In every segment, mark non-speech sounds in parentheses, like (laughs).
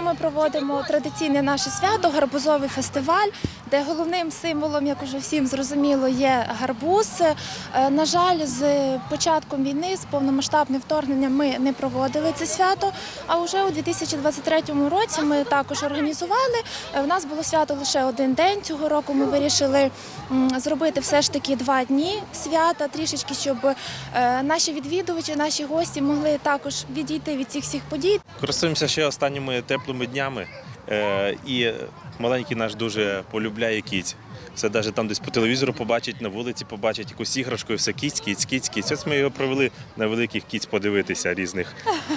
ми проводимо традиційне наше свято гарбузовий фестиваль, де головним символом, як уже всім зрозуміло, є гарбуз. Е, На жаль, з початком війни, з повномасштабним вторгненням, ми не проводили це свято. А вже у 2023 році ми також організували. Е, В нас було свято лише один день. Цього року ми вирішили зробити все ж таки два дні свята, трішечки, щоб е, наші відвідувачі, наші гості могли також відійти від цих всіх подій. Користуємося ще останніми теплими днями. Е, і маленький наш дуже полюбляє кіць. Все навіть там десь по телевізору побачить, на вулиці побачить якусь іграшку, і все кіць, кіць, кіць, кіць. Ось ми його провели на великих кіць подивитися різних.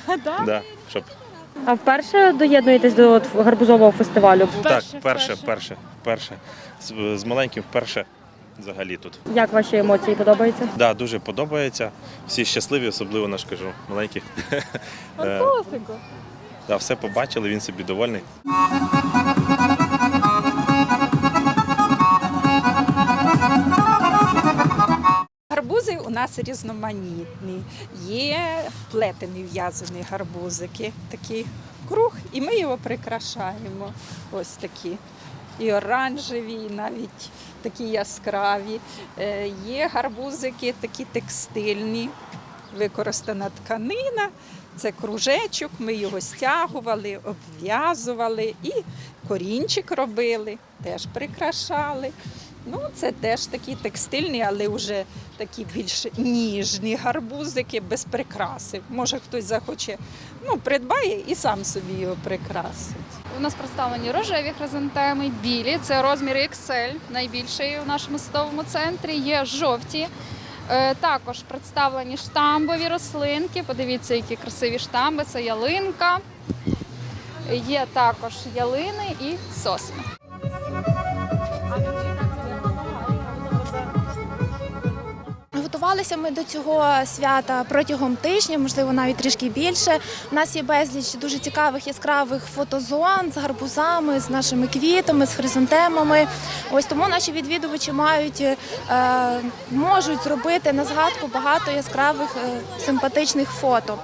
(laughs) Да, щоб... А вперше доєднуєтесь до от гарбузового фестивалю? так, перше, перше, перше. З, з маленьким вперше взагалі тут. Як ваші емоції подобаються? Да, дуже подобається. Всі щасливі, особливо наш кажу, маленький. (laughs) Е, Да, все побачили, він собі довольний. Гарбузи у нас різноманітні. Є плетені в'язані гарбузики, такий круг, і ми його прикрашаємо. Ось такі. І оранжеві, і навіть такі яскраві. Е, Є гарбузики такі текстильні, використана тканина. Це кружечок, ми його стягували, обв'язували і корінчик робили, теж прикрашали. Ну, це теж такі текстильні, але вже такі більш ніжні гарбузики без прикраси. Може хтось захоче, ну, придбає і сам собі його прикрасить. У нас представлені рожеві хризантеми, білі, це розмір XL, найбільший у нашому садовому центрі. Є жовті. Е, Також представлені штамбові рослинки. Подивіться, які красиві штамби. Це ялинка. Є також ялини і сосни. Готувалися ми до цього свята протягом тижня, можливо, навіть трішки більше. У нас є безліч дуже цікавих яскравих фотозон з гарбузами, з нашими квітами, з хризантемами. Ось тому наші відвідувачі мають е, можуть зробити на згадку багато яскравих е, симпатичних фото.